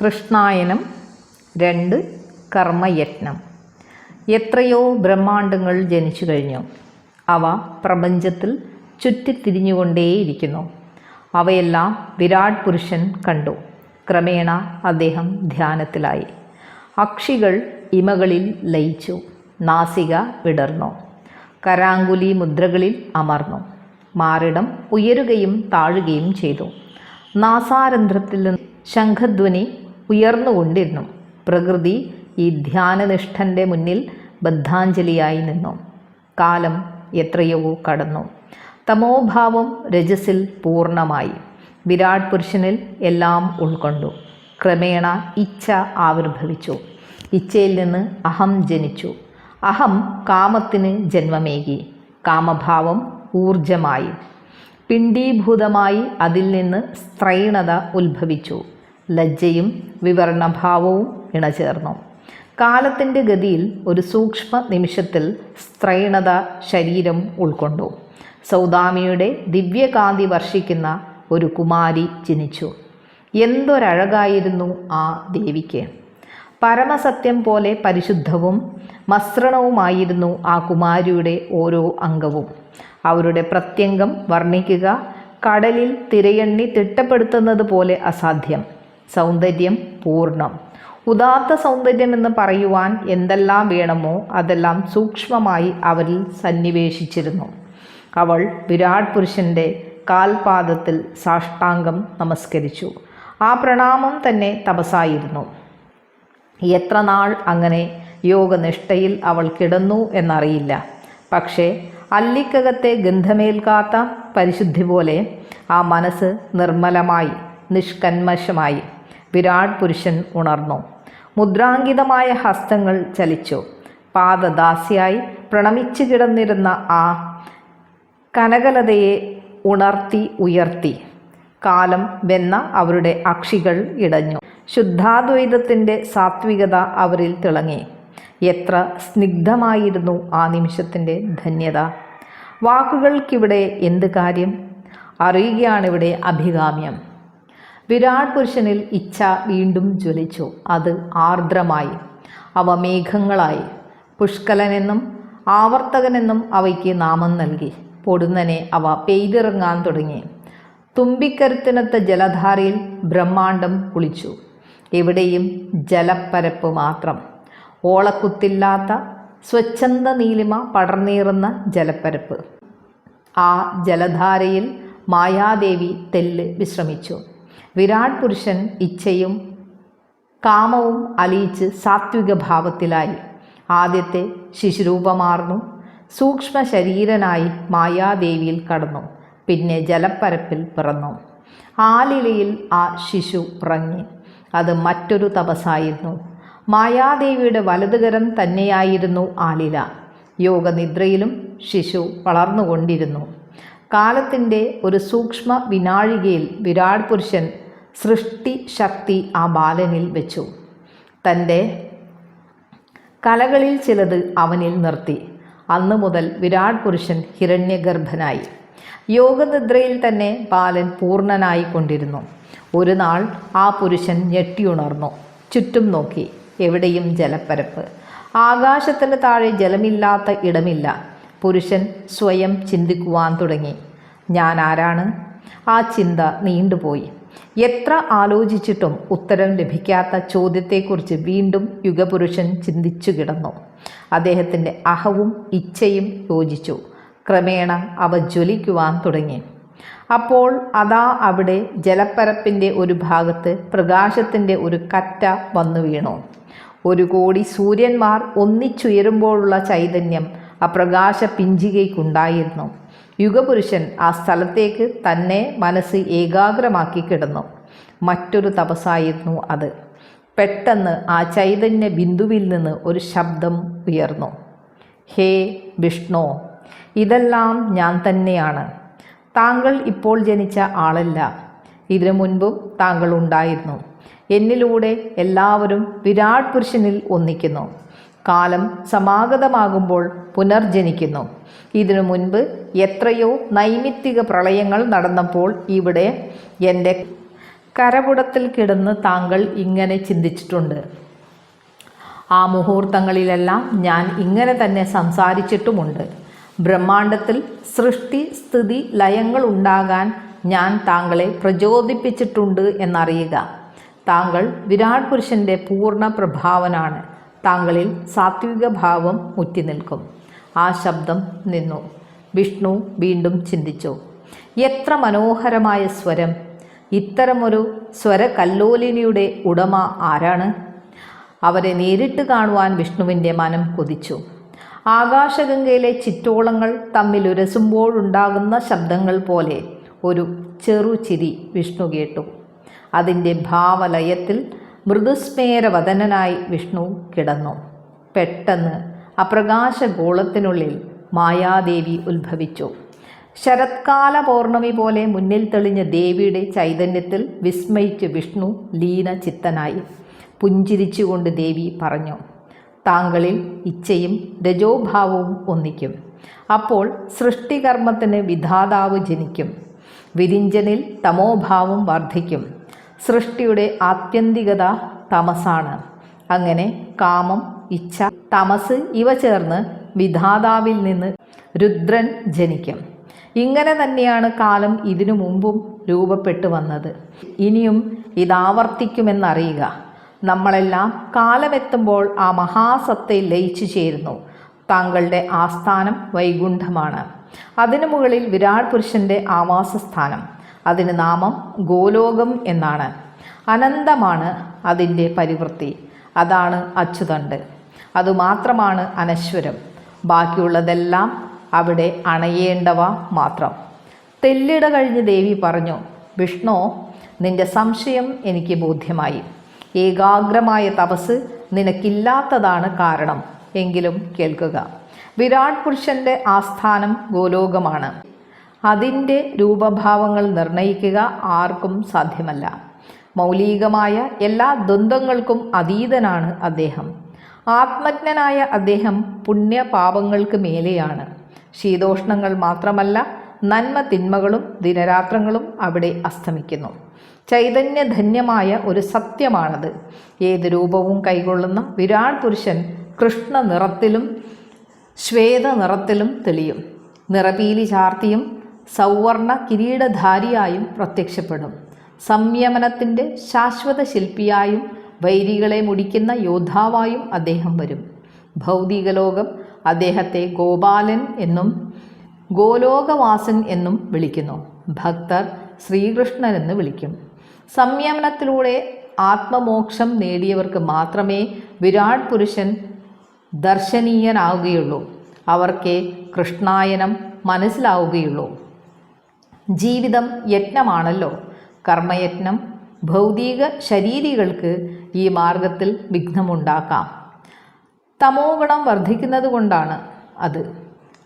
കൃഷ്ണായനം രണ്ട് കർമ്മയജ്ഞം എത്രയോ ബ്രഹ്മാണ്ടങ്ങൾ ജനിച്ചു കഴിഞ്ഞു. അവ പ്രപഞ്ചത്തിൽ ചുറ്റിത്തിരിഞ്ഞുകൊണ്ടേയിരിക്കുന്നു. അവയെല്ലാം വിരാട് പുരുഷൻ കണ്ടു. ക്രമേണ അദ്ദേഹം ധ്യാനത്തിലായി. അക്ഷികൾ ഇമകളിൽ ലയിച്ചു. നാസിക വിടർന്നു. കരാങ്കുലി മുദ്രകളിൽ അമർന്നു. മാറിടം ഉയരുകയും താഴുകയും ചെയ്തു. നാസാരന്ധ്രത്തിൽ നിന്ന് ശംഖധ്വനി ഉയർന്നുകൊണ്ടിരുന്നു. പ്രകൃതി ഈ ധ്യാനനിഷ്ഠന്റെ മുന്നിൽ ബദ്ധാഞ്ജലിയായി നിന്നു. കാലം എത്രയോ കടന്നു. തമോഭാവം രജസിൽ പൂർണമായി വിരാട് പുരുഷനിൽ എല്ലാം ഉൾക്കൊണ്ടു. ക്രമേണ ഇച്ഛ ആവിർഭവിച്ചു. ഇച്ഛയിൽ നിന്ന് അഹം ജനിച്ചു. അഹം കാമത്തിന് ജന്മമേകി. കാമഭാവം ഊർജമായി. പിണ്ഡീഭൂതമായി അതിൽ നിന്ന് സ്ത്രൈണത ഉത്ഭവിച്ചു. ലജ്ജയും വിവരണഭാവവും ഇണചേർന്നു. കാലത്തിന്റെ ഗതിയിൽ ഒരു സൂക്ഷ്മ നിമിഷത്തിൽ സ്ത്രൈണത ശരീരം ഉൾക്കൊണ്ടു. സൗദാമിയുടെ ദിവ്യകാന്തി വർഷിക്കുന്ന ഒരു കുമാരി ജനിച്ചു. എന്തൊരഴകായിരുന്നു ആ ദേവിക്ക്. പരമസത്യം പോലെ പരിശുദ്ധവും മസൃണവുമായിരുന്നു ആ കുമാരിയുടെ ഓരോ അംഗവും. അവരുടെ പ്രത്യംഗം വർണിക്കുക കടലിൽ തിരയെണ്ണി തിട്ടപ്പെടുത്തുന്നത് പോലെ അസാധ്യം. സൗന്ദര്യം പൂർണം. ഉദാത്ത സൗന്ദര്യം എന്ന് പറയുവാൻ എന്തെല്ലാം വേണമോ അതെല്ലാം സൂക്ഷ്മമായി അവരിൽ സന്നിവേശിച്ചിരുന്നു. അവൾ വിരാട് പുരുഷന്റെ കാൽപാദത്തിൽ സാഷ്ടാംഗം നമസ്കരിച്ചു. ആ പ്രണാമം തന്നെ തപസായിരുന്നു എത്ര നാൾ അങ്ങനെ യോഗനിഷ്ഠയിൽ അവൾ കിടന്നു എന്നറിയില്ല. പക്ഷേ അല്ലിക്കകത്തെ ഗന്ധമേൽക്കാത്ത പരിശുദ്ധി പോലെ ആ മനസ്സ് നിർമ്മലമായി നിഷ്കന്മഷമായി വിരാട് പുരുഷൻ ഉണർന്നു. മുദ്രാങ്കിതമായ ഹസ്തങ്ങൾ ചലിച്ചു. പാദദാസിയായി പ്രണമിച്ചു കിടന്നിരുന്ന ആ കനകലതയെ ഉണർത്തി ഉയർത്തി. കാലം വെന്ന അവരുടെ അക്ഷികൾ ഇടഞ്ഞു. ശുദ്ധാദ്വൈതത്തിന്റെ സാത്വികത അവരിൽ തിളങ്ങി. എത്ര സ്നിഗ്ധമായിരുന്നു ആ നിമിഷത്തിന്റെ ധന്യത. വാക്കുകൾക്കിവിടെ എന്ത് കാര്യം? അറിയുകയാണിവിടെ അഭികാമ്യം. വിരാട് പുരുഷനിൽ ഇച്ഛ വീണ്ടും ജ്വലിച്ചു. അത് ആർദ്രമായി അവ മേഘങ്ങളായി. പുഷ്കലനെന്നും ആവർത്തകനെന്നും അവയ്ക്ക് നാമം നൽകി. പൊടുന്നനെ അവ പെയ്തിറങ്ങാൻ തുടങ്ങി. തുമ്പിക്കരുത്തിനത്ത ജലധാരയിൽ ബ്രഹ്മാണ്ടം കുളിച്ചു. എവിടെയും ജലപ്പരപ്പ് മാത്രം. ഓളക്കുത്തില്ലാത്ത സ്വച്ഛന്ത നീലിമ പടർന്നീറുന്ന ജലപ്പരപ്പ്. ആ ജലധാരയിൽ മായാദേവി തെല്ല് വിശ്രമിച്ചു. വിരാട് പുരുഷൻ ഇച്ഛയും കാമവും അലിയിച്ച് സാത്വിക ഭാവത്തിലായി. ആദ്യത്തെ ശിശുരൂപമാർന്നു. സൂക്ഷ്മ ശരീരനായി മായാദേവിയിൽ കടന്നു. പിന്നെ ജലപ്പരപ്പിൽ പിറന്നു. ആലിലയിൽ ആ ശിശു ഉറങ്ങി. അത് മറ്റൊരു തപസ്സായിരുന്നു. മായാദേവിയുടെ വലതുകരം തന്നെയായിരുന്നു ആലില. യോഗനിദ്രയിലും ശിശു വളർന്നുകൊണ്ടിരുന്നു. കാലത്തിന്റെ ഒരു സൂക്ഷ്മ വിനാഴികയിൽ വിരാട് പുരുഷൻ സൃഷ്ടി ശക്തി ആ ബാലനിൽ വെച്ചു. തന്റെ കലകളിൽ ചിലത് അവനിൽ നിർത്തി. അന്നു മുതൽ വിരാട് പുരുഷൻ ഹിരണ്യഗർഭനായി. യോഗനിദ്രയിൽ തന്നെ ബാലൻ പൂർണനായി കൊണ്ടിരുന്നു. ഒരു നാൾ ആ പുരുഷൻ ഞെട്ടിയുണർന്നു. ചുറ്റും നോക്കി. എവിടെയും ജലപ്പരപ്പ്. ആകാശത്തിന് താഴെ ജലമില്ലാത്ത ഇടമില്ല. പുരുഷൻ സ്വയം ചിന്തിക്കുവാൻ തുടങ്ങി. ഞാൻ ആരാണ്? ആ ചിന്ത നീണ്ടുപോയി. എത്ര ആലോചിച്ചിട്ടും ഉത്തരം ലഭിക്കാത്ത ചോദ്യത്തെക്കുറിച്ച് വീണ്ടും യുഗപുരുഷൻ ചിന്തിച്ചു കിടന്നു. അദ്ദേഹത്തിന്റെ അഹവും ഇച്ഛയും യോജിച്ചു. ക്രമേണ അവ ജ്വലിക്കുവാൻ തുടങ്ങി. അപ്പോൾ അതാ അവിടെ ജലപ്പരപ്പിന്റെ ഒരു ഭാഗത്ത് പ്രകാശത്തിന്റെ ഒരു കറ്റ വന്നു വീണു. ഒരു കോടി സൂര്യന്മാർ ഒന്നിച്ചുയരുമ്പോഴുള്ള ചൈതന്യം ആ പ്രകാശ പിഞ്ചികയ്ക്കുണ്ടായിരുന്നു. യുഗപുരുഷൻ ആ സ്ഥലത്തേക്ക് തന്നെ മനസ്സ് ഏകാഗ്രമാക്കി കിടന്നു. മറ്റൊരു തപസ്സായിരുന്നു അത്. പെട്ടെന്ന് ആ ചൈതന്യ ബിന്ദുവിൽ നിന്ന് ഒരു ശബ്ദം ഉയർന്നു. ഹേ വിഷ്ണു ഇതെല്ലാം ഞാൻ തന്നെയാണ്. താങ്കൾ ഇപ്പോൾ ജനിച്ച ആളല്ല. ഇതിനു മുൻപും താങ്കൾ ഉണ്ടായിരുന്നു. എന്നിലൂടെ എല്ലാവരും വിരാട് പുരുഷനിൽ ഒന്നിക്കുന്നു. കാലം സമാഗതമാകുമ്പോൾ പുനർജനിക്കുന്നു. ഇതിനു മുൻപ് എത്രയോ നൈമിത്തിക പ്രളയങ്ങൾ നടന്നപ്പോൾ ഇവിടെ എന്റെ കരപുടത്തിൽ കിടന്ന് താങ്കൾ ഇങ്ങനെ ചിന്തിച്ചിട്ടുണ്ട്. ആ മുഹൂർത്തങ്ങളിലെല്ലാം ഞാൻ ഇങ്ങനെ തന്നെ സംസാരിച്ചിട്ടുമുണ്ട്. ബ്രഹ്മാണ്ടത്തിൽ സൃഷ്ടി സ്ഥിതി ലയങ്ങൾ ഉണ്ടാകാൻ ഞാൻ താങ്കളെ പ്രചോദിപ്പിച്ചിട്ടുണ്ട് എന്നറിയുക. താങ്കൾ വിരാട് പുരുഷന്റെ പൂർണ പ്രഭാവനാണ്. താങ്കളിൽ സാത്വിക ഭാവം മുറ്റി നിൽക്കും. ആ ശബ്ദം നിന്നു. വിഷ്ണു വീണ്ടും ചിന്തിച്ചു. എത്ര മനോഹരമായ സ്വരം. ഇത്തരമൊരു സ്വരകല്ലോലിനിയുടെ ഉടമ ആരാണ്? അവരെ നേരിട്ട് കാണുവാൻ വിഷ്ണുവിന്റെ മനം കൊതിച്ചു. ആകാശഗംഗയിലെ ചിറ്റോളങ്ങൾ തമ്മിൽ ഉരസുമ്പോഴുണ്ടാകുന്ന ശബ്ദങ്ങൾ പോലെ ഒരു ചെറുചിരി വിഷ്ണു കേട്ടു. അതിന്റെ ഭാവലയത്തിൽ മൃദുസ്മേരവദനായി വിഷ്ണു കിടന്നു. പെട്ടെന്ന് അപ്രകാശ ഗോളത്തിനുള്ളിൽ മായാദേവി ഉത്ഭവിച്ചു. ശരത്കാല പൗർണമി പോലെ മുന്നിൽ തെളിഞ്ഞ ദേവിയുടെ ചൈതന്യത്തിൽ വിസ്മയിച്ച് വിഷ്ണു ലീന ചിത്തനായി പുഞ്ചിരിച്ചുകൊണ്ട് ദേവി പറഞ്ഞു താങ്കളിൽ ഇച്ഛയും രജോഭാവവും ഒന്നിക്കും. അപ്പോൾ സൃഷ്ടികർമ്മത്തിന് വിധാതാവ് ജനിക്കും. വിരിഞ്ചനിൽ തമോഭാവം വർദ്ധിക്കും. സൃഷ്ടിയുടെ ആത്യന്തികത തമസാണ്. അങ്ങനെ കാമം ഇച്ഛ തമസ് ഇവ ചേർന്ന് വിധാതാവിൽ നിന്ന് രുദ്രൻ ജനിക്കും. ഇങ്ങനെ തന്നെയാണ് കാലം ഇതിനു മുമ്പും രൂപപ്പെട്ടു വന്നത്. ഇനിയും ഇതാവർത്തിക്കുമെന്നറിയുക. നമ്മളെല്ലാം കാലമെത്തുമ്പോൾ ആ മഹാസത്തെ ലയിച്ചു ചേരുന്നു. താങ്കളുടെ ആസ്ഥാനം വൈകുണ്ഠമാണ്. അതിനു മുകളിൽ വിരാട് പുരുഷന്റെ ആവാസസ്ഥാനം. അതിന് നാമം ഗോലോകം എന്നാണ്. അനന്തമാണ് അതിന്റെ പരിവൃത്തി. അതാണ് അച്യുതണ്ട്. അതുമാത്രമാണ് അനശ്വരം. ബാക്കിയുള്ളതെല്ലാം അവിടെ അണയേണ്ടവ മാത്രം. തെല്ലിട കഴിഞ്ഞ് ദേവി പറഞ്ഞു വിഷ്ണു നിന്റെ സംശയം എനിക്ക് ബോധ്യമായി. ഏകാഗ്രമായ തപസ് നിനക്കില്ലാത്തതാണ് കാരണം. എങ്കിലും കേൾക്കുക. വിരാട് പുരുഷന്റെ ആസ്ഥാനം ഗോലോകമാണ്. അതിന്റെ രൂപഭാവങ്ങൾ നിർണയിക്കുക ആർക്കും സാധ്യമല്ല. മൗലികമായ എല്ലാ ദ്വന്ദ്ങ്ങൾക്കും അതീതനാണ് അദ്ദേഹം. ആത്മജ്ഞനായ അദ്ദേഹം പുണ്യപാപങ്ങൾക്ക് മേലെയാണ്. ശീതോഷ്ണങ്ങൾ മാത്രമല്ല നന്മ തിന്മകളും ദിനരാത്രങ്ങളും അവിടെ അസ്തമിക്കുന്നു. ചൈതന്യധന്യമായ ഒരു സത്യമാണത്. ഏത് രൂപവും കൈകൊള്ളുന്ന വിരാട് പുരുഷൻ കൃഷ്ണ നിറത്തിലും ശ്വേത നിറത്തിലും തെളിയും. നിറപീലി ചാർത്തിയും സൗവർണ കിരീടധാരിയായും പ്രത്യക്ഷപ്പെടും. സംയമനത്തിന്റെ ശാശ്വത ശില്പിയായും വൈരികളെ മുടിക്കുന്ന യോദ്ധാവായും അദ്ദേഹം വരും. ഭൗതിക ലോകം അദ്ദേഹത്തെ ഗോപാലൻ എന്നും ഗോലോകവാസൻ എന്നും വിളിക്കുന്നു. ഭക്തർ ശ്രീകൃഷ്ണൻ എന്ന് വിളിക്കും. സംയമനത്തിലൂടെ ആത്മമോക്ഷം നേടിയവർക്ക് മാത്രമേ വിരാട് പുരുഷൻ ദർശനീയനാവുകയുള്ളൂ. അവർക്ക് കൃഷ്ണായനം മനസ്സിലാവുകയുള്ളൂ. ജീവിതം യജ്ഞമാണല്ലോ. കർമ്മയജ്ഞം ഭൗതിക ശരീരികൾക്ക് ഈ മാർഗത്തിൽ വിഘ്നമുണ്ടാക്കാം. തമോ ഗുണം വർദ്ധിക്കുന്നത് കൊണ്ടാണ് അത്.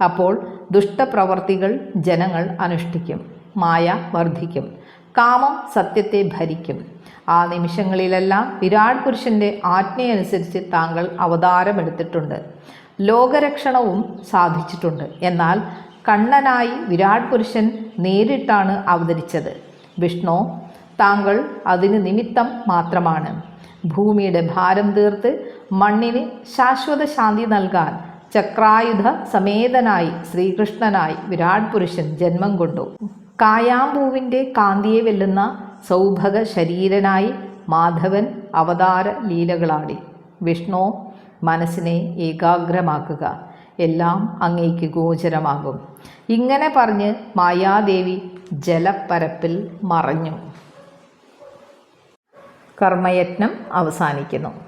അപ്പോൾ ദുഷ്ടപ്രവർത്തികൾ ജനങ്ങൾ അനുഷ്ഠിക്കും മായ വർദ്ധിക്കും കാമം സത്യത്തെ ഭരിക്കും. ആ നിമിഷങ്ങളിലെല്ലാം വിരാട് പുരുഷന്റെ ആജ്ഞയനുസരിച്ച് താങ്കൾ അവതാരമെടുത്തിട്ടുണ്ട്. ലോകരക്ഷണവും സാധിച്ചിട്ടുണ്ട്. എന്നാൽ കണ്ണനായി വിരാട് പുരുഷൻ നേരിട്ടാണ് അവതരിച്ചത്. വിഷ്ണു താങ്കൾ അതിന് നിമിത്തം മാത്രമാണ്. ഭൂമിയുടെ ഭാരം തീർത്ത് മണ്ണിന് ശാശ്വത ശാന്തി നൽകാൻ ചക്രായുധ സമേതനായി ശ്രീകൃഷ്ണനായി വിരാട് പുരുഷൻ ജന്മം കൊണ്ടു. കായാമ്പൂവിന്റെ കാന്തിയെ വെല്ലുന്ന സൗഭഗ ശരീരനായി മാധവൻ അവതാര ലീലകളാടി. വിഷ്ണു മനസ്സിനെ ഏകാഗ്രമാക്കുക. എല്ലാം അങ്ങേക്ക് ഗോചരമാകും. ഇങ്ങനെ പറഞ്ഞ് മായാദേവി ജലപ്പരപ്പിൽ മറഞ്ഞു. കർമ്മയത്നം അവസാനിക്കുന്നു.